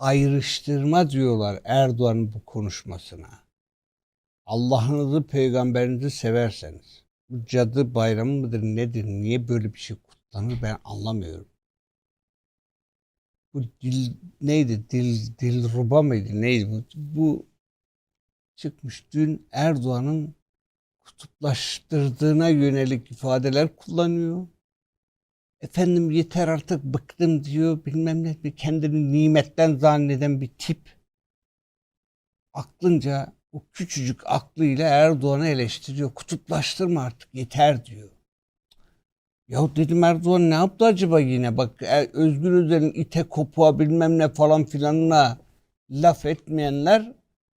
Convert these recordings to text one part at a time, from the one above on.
ayrıştırma diyorlar Erdoğan'ın bu konuşmasına. Allah'ınızı peygamberinizi severseniz bu cadı bayramı mıdır nedir niye böyle bir şey kutlanır ben anlamıyorum. Bu dil neydi dil dilruba mıydı neydi bu, bu çıkmış dün Erdoğan'ın kutuplaştırdığına yönelik ifadeler kullanıyor. Efendim yeter artık bıktım diyor bilmem ne bir kendini nimetten zanneden bir tip. Aklınca o küçücük aklıyla Erdoğan'ı eleştiriyor. Kutuplaştırma artık yeter diyor. Ya dedim Erdoğan ne yaptı acaba yine? Bak e, Özgür Özel'in ite kopuğa bilmem ne falan filanına laf etmeyenler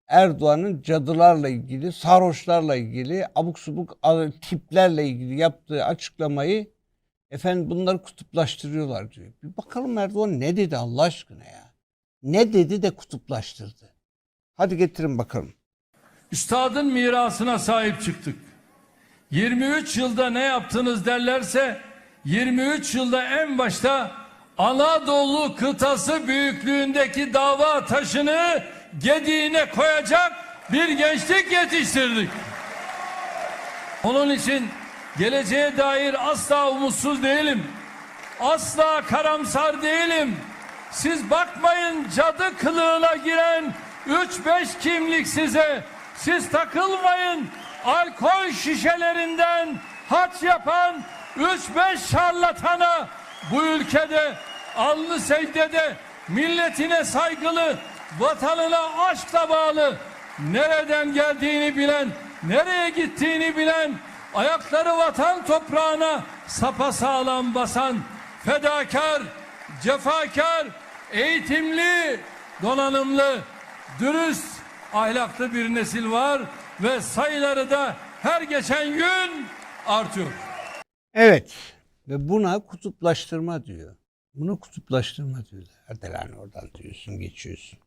Erdoğan'ın cadılarla ilgili, sarhoşlarla ilgili, abuk subuk tiplerle ilgili yaptığı açıklamayı efendim bunları kutuplaştırıyorlar diyor. Bir bakalım Erdoğan ne dedi Allah aşkına ya? Ne dedi de kutuplaştırdı? Hadi getirin bakalım. Üstadın mirasına sahip çıktık. 23 yılda ne yaptınız derlerse 23 yılda en başta Anadolu kıtası büyüklüğündeki dava taşını gediğine koyacak bir gençlik yetiştirdik. Onun için geleceğe dair asla umutsuz değilim. Asla karamsar değilim. Siz bakmayın cadı kılığına giren 3-5 kimlik size. Siz takılmayın. Alkol şişelerinden haç yapan 3-5 şarlatana bu ülkede alnı secdede milletine saygılı, vatanına aşkla bağlı, nereden geldiğini bilen, nereye gittiğini bilen, ayakları vatan toprağına sapasağlam basan, fedakar, cefakar, eğitimli, donanımlı, dürüst, ahlaklı bir nesil var ve sayıları da her geçen gün artıyor. Evet. Ve buna kutuplaştırma diyor. Buna kutuplaştırma diyorlar. Hadi lan oradan diyorsun geçiyorsun.